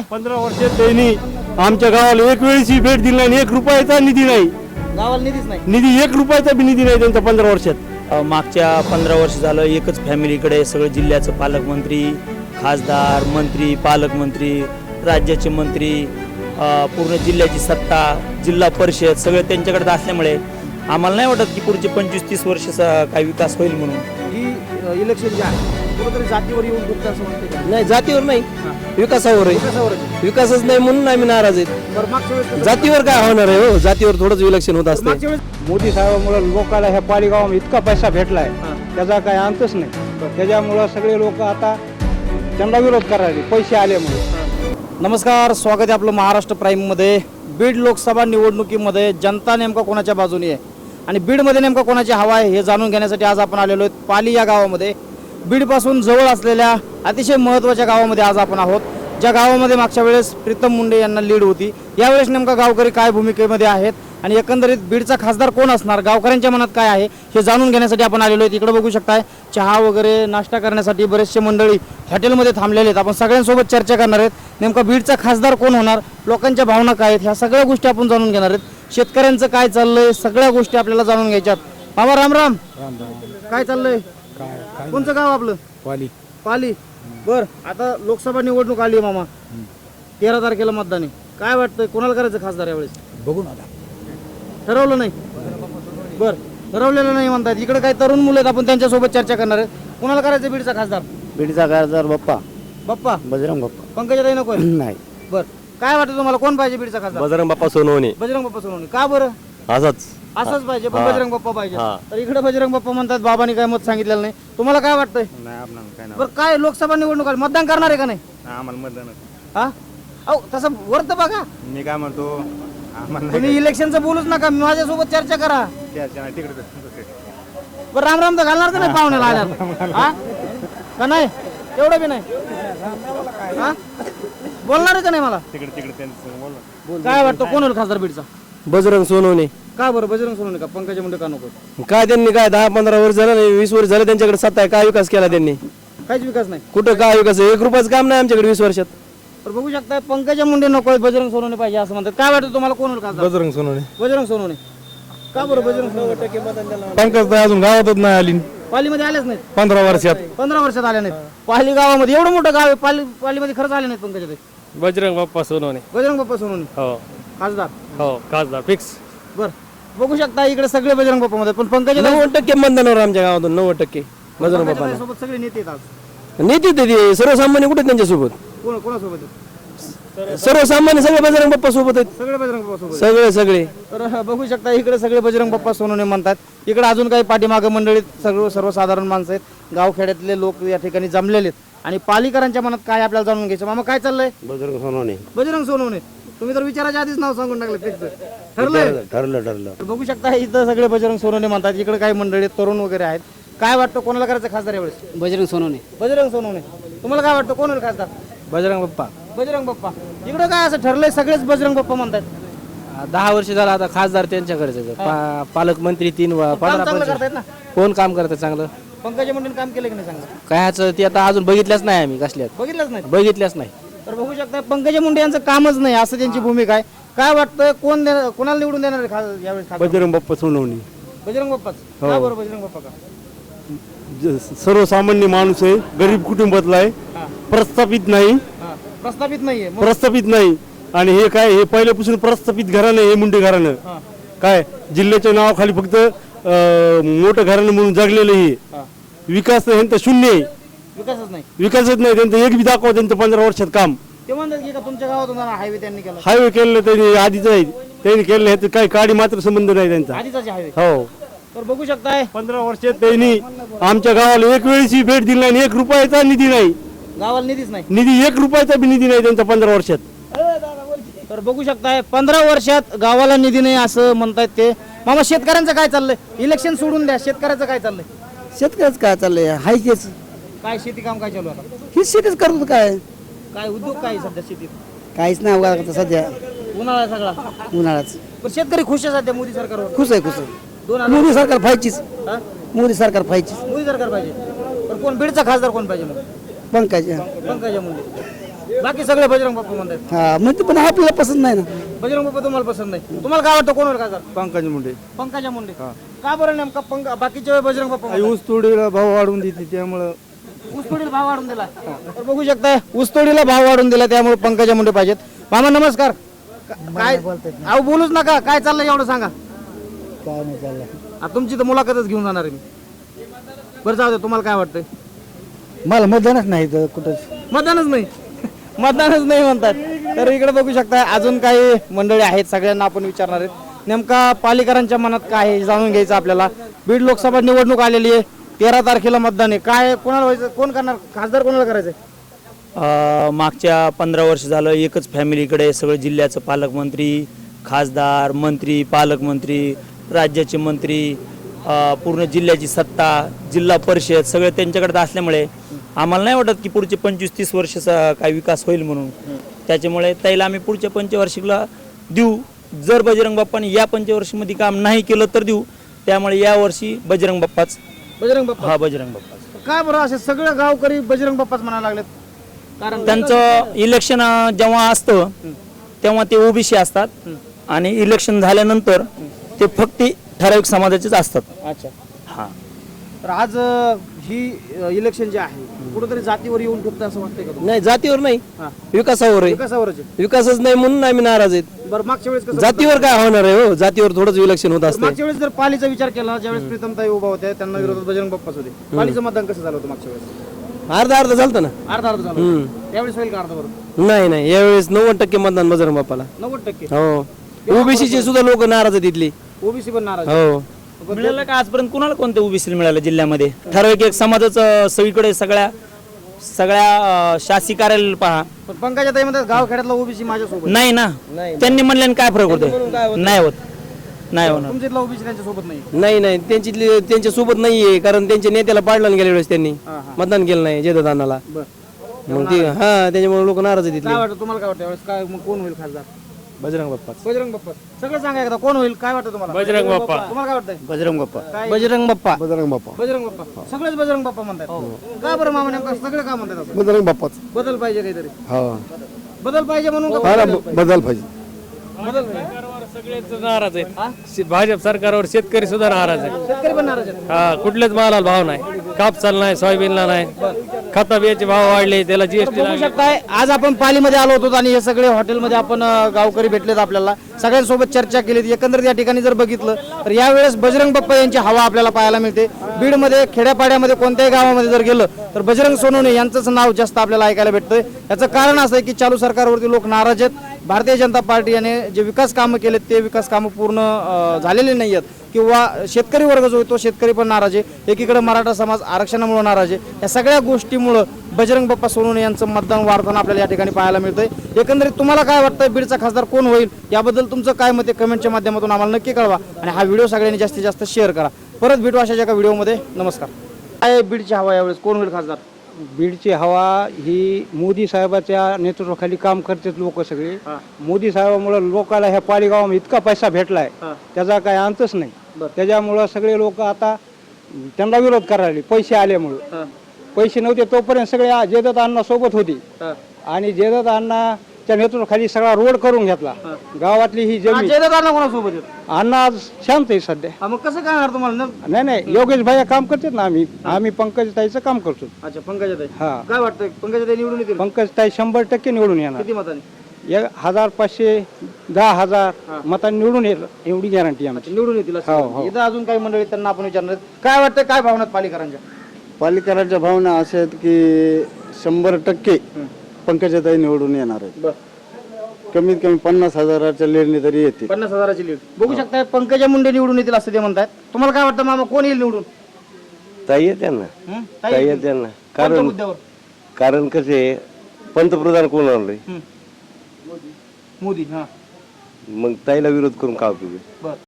पंधरा वर्षात त्यांनी आमच्या गावाला एक वेळची भेट दिली नाही एक रुपयाचा निधी नाही. गावाला निधीच नाही. निधी एक रुपयाचा बी निधी नाही त्यांचा पंधरा वर्षात. अ, मागच्या पंधरा वर्ष झालं एकच फॅमिलीकडे सगळं जिल्ह्याचं पालकमंत्री खासदार मंत्री पालकमंत्री राज्याचे मंत्री अ, पूर्ण जिल्ह्याची सत्ता जिल्हा परिषद सगळं त्यांच्याकडे असल्यामुळे आम्हाला नाही वाटत की पुढचे पंचवीस तीस वर्ष काही विकास होईल म्हणून. ही इलेक्शन जे आहे कुठेतरी जातीवर येऊन गुप्त असं म्हणते का? नाही जातीवर नाही. विकासावर आहे. कशावरच आहे? विकासच नाही म्हणून आम्ही नाराज आहेत. बरं मागच्या वेळेस कसं- जातीवर काय होणार आहे हो? जातीवर थोडंच इलेक्शन होत असते मागच्या वेळेस मोदी साहेबांमुळे लोकांना ह्या पालिगावात इतका पैसा भेटलाय त्याचा काही अंतच नाही. त्याच्यामुळं सगळे लोक आता त्यांना विरोध करायचे पैसे आल्यामुळे नमस्कार स्वागत आहे आपलं महाराष्ट्र प्राईममध्ये. बीड लोकसभा निवडणुकीमध्ये जनता नेमका कोणाच्या बाजूने आहे? आणि बीडमध्ये नेमका कोणाची हवा आहे हे जाणून घेण्यासाठी आज आपण आलेलो आहेत. पाली या गावामध्ये बीडपासून जवळ असलेल्या अतिशय महत्त्वाच्या गावामध्ये आज आपण आहोत ज्या गावामध्ये मागच्या वेळेस प्रीतम मुंडे यांना लीड होती. यावेळेस नेमका गावकरी काय भूमिकेमध्ये आहेत आणि एकंदरीत बीडचा खासदार कोण असणार गावकऱ्यांच्या मनात काय आहे हे जाणून घेण्यासाठी आपण आलेलो आहेत इकडे बघू शकताय चहा वगैरे नाश्ता करण्यासाठी बरेचसे मंडळी हॉटेलमध्ये थांबलेले आहेत. आपण सगळ्यांसोबत चर्चा करणार आहेत नेमका बीडचा खासदार कोण होणार लोकांच्या भावना काय आहेत ह्या सगळ्या गोष्टी आपण जाणून घेणार आहेत. शेतकऱ्यांचं काय चाललंय सगळ्या गोष्टी आपल्याला जाणून घ्यायच्यात. मामा राम राम. काय चाललंय? कोणचं गाव आपलं? पाली. पाली. बर आता लोकसभा निवडणूक आली आहे मामा. तेरा तारखेला मतदान आहे. काय वाटतंय कोणाला करायचं खासदार यावेळेस? बघू ना ठरवलं नाही. बर ठरवलेलं नाही म्हणतात. इकडे काही तरुण मुलं आहेत आपण त्यांच्यासोबत चर्चा करणार आहे. कोणाला करायचं बीडचा खासदार? बीडचा खासदार बाप्पा. बाप्पा? बजरंग बाप्पा. पंकजा नको नाही. बर काय वाटतं तुम्हाला? कोण पाहिजे बीडचा खासदार? बजरंग बाप्पा सोनवणे. बजरंग बाप्पा सोनवणे. का बरं? असंच असंच पाहिजे पण. बजरंग बाप्पा पाहिजे. तर इकडे बजरंग बाप्पा म्हणतात बाबांनी काय मत सांगितलेलं नाही. तुम्हाला काय वाटतंय? बरं काय लोकसभा निवडणूक आली? मतदान करणार आहे का नाही? आम्हाला मतदान हा? अहो तसं वरत बघा. मी काय म्हणतो आम्हाला तुम्ही इलेक्शनचं बोलूच नका माझ्यासोबत चर्चा करा. चर्चा नाही तिकडे बरं राम राम तर घालणार का नाही पाहुण्याला आल्यावर? हा? का नाही? एवढं बी नाही? हा? बोलणार आहे का नाही मला? तिकडे तिकडे त्यांचं बोल काय वाटतं कोण होईल खासदार बीडचा? बजरंग सोनवणे. का बरं? बजरंग सोडून का? पंकजा मुंडे का नको? काय त्यांनी काय दहा पंधरा वर्ष झालं नाही वीस वर्ष झालं त्यांच्याकडे सत्ता आहे. काय विकास केला त्यांनी? काहीच विकास नाही. कुठं काय विकास आहे? एक रुपयाचं काम नाही आमच्याकडे वीस वर्षात. तर बघू शकता पंकजा मुंडे नको बजरंग सोनवणे पाहिजे असं म्हणतात. काय वाटतं तुम्हाला? कोण होईल खासदार? बजरंग सोनवणे. बजरंग सोनवणे. का बरं बजरंग सोनवणे? पंकज अजून गावातच नाही आली. पालीमध्ये आलेच नाहीत. पंधरा वर्षात. पंधरा वर्षात आले नाहीत. पाली गावामध्ये एवढं मोठं गाव आहे पाली पालीमध्ये खरंच आले नाहीत पंकजा बजरंग बाप्पा सोनवणे. बजरंग बाप्पा सोनवणे. हो. खासदार. हो खासदार. फिक्स. बर. बघू शकता इकडे सगळे बजरंग बाप्पा मध्ये पण पंकजा नव्वद टक्के मतदानावर आमच्या गावातून नव्वद टक्के बजरंग बाप्पा सोबत सगळे नेते आहेत आज. नेते ते ते सर्वसामान्य कुठे त्यांच्यासोबत? कोण कोणासोबत आहेत? सर्वसामान्य सगळे बजरंग बाप्पा सोबत आहेत. सगळे बजरंग बाप्पा सोबत सगळे सगळे. तर अह, बघू शकता इकडे सगळे बजरंग बाप्पा सोनवणे म्हणतात. इकडे अजून काही पाठीमागं मंडळीत सर्व सर्वसाधारण माणसं आहेत. गावखेड्यातले लोक या ठिकाणी जमलेले आहेत. आणि पालिकरांच्या मनात काय आपल्याला जाणून घ्यायचं? मामा काय चाललंय? बजरंग सोनवणे. बजरंग सोनवणे. तुम्ही तर विचाराच्या आधीच नाव सांगून टाकलं फिक्स ठरलंय? ठरलं ठरलं. तर बघू शकता इथं सगळे बजरंग सोनवणे म्हणतात इकडे काही मंडळी तरुण वगैरे आहेत. काय वाटतं कोणाला करायचं खासदार यावेळेस? बजरंग सोनवणे. बजरंग सोनवणे. तुम्हाला काय वाटतं कोण होईल खासदार? बजरंग बाप्पा. बजरंग बाप्पा. इकडे काय असं ठरलंय सगळेच बजरंग बाप्पा म्हणतात? दहा वर्ष झाला आता खासदार त्यांच्याकडे पा- पालकमंत्री तीन वा- काम पंधरा चांगलं पंचवीस. करतायत ना? कोण काम करतं चांगलं? पंकजा मुंडेने काम केलं की नाही चांगलं? काय ह्याचं ते आता अजून बघितल्याच नाही आम्ही कसल्यात. बघितलंच नाही? बघितल्याच नाही. तर बघू शकता पंकजा मुंडे यांचं कामच नाही असं त्यांची भूमिका आहे. काय वाटतं कोण देणार- कोणाला निवडून देणार आहे खा- यावेळेस खासदार? बजरंग बाप्पा सोनवणे. बजरंग बाप्पाच का बरं बजरंग बाप्पा का? ज- सर्वसामान्य माणूस आहे गरीब कुटुंबातला आहे. प्रस्थापित नाही. हा. प्रस्थापित नाहीये मग? प्रस्थापित नाही. आणि हे काय हे पहिल्यापासून प्रस्थापित घराणं आहे, हे मुंडे घराणं. हा. काय जिल्ह्याच्या नावाखाली फक्त अं, मोठं घराणं म्हणून जगलेलं हे. हा. विकास ह्यांचा शून्य आहे. विकासच नाही. विकासच नाही. त्यांचं एक बी दाखवा त्यांचं पंधरा वर्षात काम. ते म्हणतात की का तुमच्या गावातून हायवे त्यांनी केला. हायवे केलेलं त्यांनी आधीच आहे. त्यांनी केलेलं ह्याचं काही काडी मात्र संबंध नाही त्यांचा. आधीचाच हायवे हो. तर बघू शकताय. पंधरा वर्षात त्यांनी आमच्या गावाला एक वेळची भेट दिली नाही आणि एक रुपयाचा निधी नाही. गावाला निधीच नाही. निधी एक रुपयाचा बी निधी नाही त्यांचा पंधरा वर्षात. तर बघू शकताय पंधरा वर्षात गावाला निधी नाही असं म्हणतायत ते. मामा शेतकऱ्यांचं काय चाललंय? इलेक्शन सोडून द्या शेतकऱ्याचं काय चाललंय? शेतकऱ्याच काय चाललंय? हाय तेच काय शेती काम काय चालू आहे आता? ही शेतीच करतो काय? काय उद्योग काय आहे सध्या शेतीत? काहीच नाही उगा आता सध्या. उन्हाळा आहे सगळा. उन्हाळ्याच पण शेतकरी खुश आहे सध्या मोदी सरकारवर? खुश आहे खुश आहे. दोन हजार मोदी सरकार फायचीच. हा? मोदी सरकार फायचीच. मोदी सरकार पाहिजे. पण कोण बीडचा खासदार कोण पाहिजे मग? पंकज. पंकजा मुंडे. बाकी सगळे बजरंग बाप्पा म्हणतात हा म्हणजे पण आपल्याला पसंत नाही ना. बजरंग बाप्पा तुम्हाला पसंत नाही. तुम्हाला काय वाटतं कोण होईल खासदार? पंकज मुंडे. पंकजा मुंडे. का बरं नेमका पंक बाकीच्या वेळी बजरंग बाप्पा म्हणतात? ऊस भाव वाढवून देते त्यामुळं ऊसतोडीला भाव वाढून दिला. तर बघू शकता ऊसतोडीला भाव वाढून दिला त्यामुळे पंकजा मुंडे पाहिजेत. मामा नमस्कार. काय अहो बोलूच नका. काय चाललंय एवढं सांगा. काय नाही चाललं आता तुमची तर मुलाखतच घेऊन जाणार आहे मी. बरं जाऊ दे तुम्हाला काय वाटतंय? मला मतदानच नाही इथं कुठंच. मतदानच नाही. मतदानच नाही म्हणतात. तर इकडे बघू शकता अजून काही मंडळी आहेत सगळ्यांना आपण विचारणार आहेत. नेमका पालिकरांच्या मनात काय आहे हे जाणून घ्यायचं आपल्याला. बीड लोकसभा निवडणूक आलेली आहे. तेरा तारखेला मतदान आहे. काय कोणाला व्हायचं? कोण करणार? खासदार कोणाला करायचं अ, मागच्या पंधरा वर्ष झालं एकच फॅमिलीकडे सगळं जिल्ह्याचं पालकमंत्री खासदार मंत्री पालकमंत्री राज्याचे मंत्री अ, पूर्ण जिल्ह्याची सत्ता जिल्हा परिषद सगळं त्यांच्याकडे असल्यामुळे आम्हाला नाही वाटत की पुढचे पंचवीस तीस वर्षाचा काय विकास होईल म्हणून. त्याच्यामुळे त्याला आम्ही पुढच्या पंचवार्षिकला देऊ. जर बजरंग बाप्पाने या पंचवर्षीमध्ये काम नाही केलं तर देऊ. त्यामुळे यावर्षी बजरंग बाप्पाच बजरंग बाप्पा? हा बजरंग बाप्पाच काय बरं असे सगळे गावकरी बजरंग बाप्पाच म्हणायला लागलेत? कारण त्यांचं इलेक्शन अं, जेव्हा असतं तेव्हा ते ओबीसी असतात. आणि इलेक्शन झाल्यानंतर ते फक्त ठराविक समाजाचेच असतात. अच्छा. हा. तर आज अं, ही अं, इलेक्शन जे आहे कुठेतरी जातीवर येऊन ठेवतं असं वाटतंय का तुम्हाला? नाही जातीवर नाही. हा. विकासावर आहे. विकासावरच आहे. विकासच नाही म्हणून आम्ही नाराज आहेत. बरं मागच्या वेळेस कसं जातीवर काय होणार आहे हो? जातीवर थोडंच विलक्षण होत असते मागच्या वेळेस जर पालीचा विचार केला ज्यावेळेस प्रीतमताई उभा होत्या त्यांना विरोधात बजरंग बाप्पाच होते पालीचं मतदान कसं झालं होतं मागच्या वेळेस? अर्धा अर्धा चालतं ना. अर्धा अर्ध झालं होतं. त्यावेळेस होईल का अर्धा बरोबर नाही नाही. यावेळेस नव्वद टक्के मतदान बजरंग बाप्पाला. नव्वद टक्के? हो. ओबीसीचे सुद्धा लोक नाराज आहेत इथली. ओबीसी पण नाराज हो. मिळालं का आजपर्यंत? कुणाला कोणत्या ओबीसी मिळालं जिल्ह्यामध्ये? ठराविक एक समाजाच सगळीकडे सगळ्या सगळ्या अं, शासी कार्यालय पहा. पण पंकजा ताई म्हणतात गाव खेड्यातला ओबीसी माझ्यासोबत नाही ना. त्यांनी म्हणल्याने काय फरक होतो नाही होत. नाही होणार. तुमच्यातला ओबीसी त्यांच्यासोबत नाही. नाही नाही. त्यांची त्यांच्यासोबत नाहीये कारण त्यांच्या नेत्याला पाडला गेल्या वेळेस त्यांनी. मतदान केलं नाही बरं. मग ते हा त्याच्यामुळे लोक नाराज आहेत काय इथले. वाटतं तुम्हाला काय वाटतं यावेळेस? काय मग कोण होईल खासदार? बजरंग बाप्पा. बजरंग बाप्पा. सगळं सांगा एकदा कोण होईल काय वाटतं तुम्हाला? बजरंग बाप्पा. तुम्हाला काय वाटतंय? बजरंग बाप्पा. काय? बजरंग बाप्पा. बजरंग बाप्पा. बजरंग बाप्पा. सगळेच बजरंग बाप्पा म्हणतात का बरं मामा नेमका? सगळे का म्हणतात असं? बजरंग बाप्पाच. बदल पाहिजे काहीतरी. हा. बदल पाहिजे म्हणून का बदल पाहिजे? बदल पाहिजे. बदल पाहिजे. सगळेच नाराज आहेत. भाजप सरकारवर शेतकरी सुद्धा नाराज आहे शेतकरी पण नाराज आहेत. हा कुठल्याच मालाला भाव नाही. कापसाला नाही सोयाबीनला नाही. खता बियाचे भाव वाढले त्याला जीएसटी बघू शकताय आज आपण पालीमध्ये आलो होतो आणि हे सगळे हॉटेलमध्ये आपण अं, गावकरी भेटलेत आपल्याला. सगळ्यांसोबत चर्चा केली एकंदरीत या ठिकाणी जर बघितलं तर यावेळेस बजरंग बाप्पा यांची हवा आपल्याला पाहायला मिळते. बीडमध्ये खेड्यापाड्यामध्ये कोणत्याही गावामध्ये जर गेलं तर बजरंग सोनवणे यांचंच नाव जास्त आपल्याला ऐकायला भेटतंय. याचं कारण असं आहे की चालू सरकारवरती लोक नाराज आहेत. भारतीय जनता पार्टी याने जे विकास कामं केलेत ते विकास कामं पूर्ण झालेले नाही आहेत किंवा शेतकरी वर्ग जो आहे तो शेतकरी पण नाराज आहे. एकीकडे मराठा समाज आरक्षणामुळे नाराज आहे. या सगळ्या गोष्टीमुळं बजरंग बाप्पा सोनवणे यांचं मतदान वाढताना आपल्याला या ठिकाणी पाहायला मिळतंय. एकंदरीत तुम्हाला काय वाटतं बीडचा खासदार कोण होईल? याबद्दल तुमचं काय मत आहे? कमेंटच्या माध्यमातून आम्हाला नक्की कळवा. आणि हा व्हिडिओ सगळ्यांनी जास्तीत जास्त शेअर करा. परत भेटू अशाच एका व्हिडिओमध्ये. नमस्कार. काय बीडची हवा यावेळेस? कोण होईल खासदार? बीडची हवा ही मोदी साहेबाच्या नेतृत्वाखाली काम करतात लोक सगळे. मोदी साहेबामुळे लोकाला ह्या पालिगावामध्ये इतका पैसा भेटलाय. त्याचा काही अंतच नाही. त्याच्यामुळं सगळे लोक आता त्यांना विरोध करायला पैसे आल्यामुळं. पैसे नव्हते तोपर्यंत सगळे जयदत्त अण्णा सोबत होते. आणि जयदत्त अण्णाच्या नेतृत्वाखाली सगळा रोड करून घेतला. गावातली ही जमीन. कोणासोबत आहेत अण्णा आज शांत आहे सध्या. हा, मग कसं काय होणार तुम्हाला? न- नाही नाही योगेश भाई काम करतात ना आम्ही. आम्ही पंकज ताईचं काम करतो. अच्छा पंकजाताई. हा. काय वाटतंय? पंकजाताई निवडून येतील? पंकज ताई शंभर टक्के निवडून येणार. किती मतांनी? एक हजार पाचशे दहा हजार मतांनी निवडून येईल. एवढी गॅरंटी आमची. निवडून येतील असं. हो, वाटतं. इथं अजून काही मंडळी आहेत, त्यांना आपण विचारणार आहेत. काय वाटतं काय भावनात पालिकरांच्या? पालिकरांच्या भावना अशा आहेत की शंभर टक्के पंकजाताई निवडून येणार आहेत. बर. कमीत कमी पन्नास हजाराच्या लेरणी तरी येते पन्नास हजाराची लीड बघू शकताय पंकजा मुंडे निवडून येतील असं ते म्हणतायत. तुम्हाला काय वाटतं मामा कोण येईल निवडून? ताई त्यांना. हं? ताई ताई त्यांना. कोणत्या कारण मुद्द्यावर? कारण कसे पंतप्रधान कोण आणलंय मोदी हा. मग ताईला विरोध करून का उपयोग आहे? बर.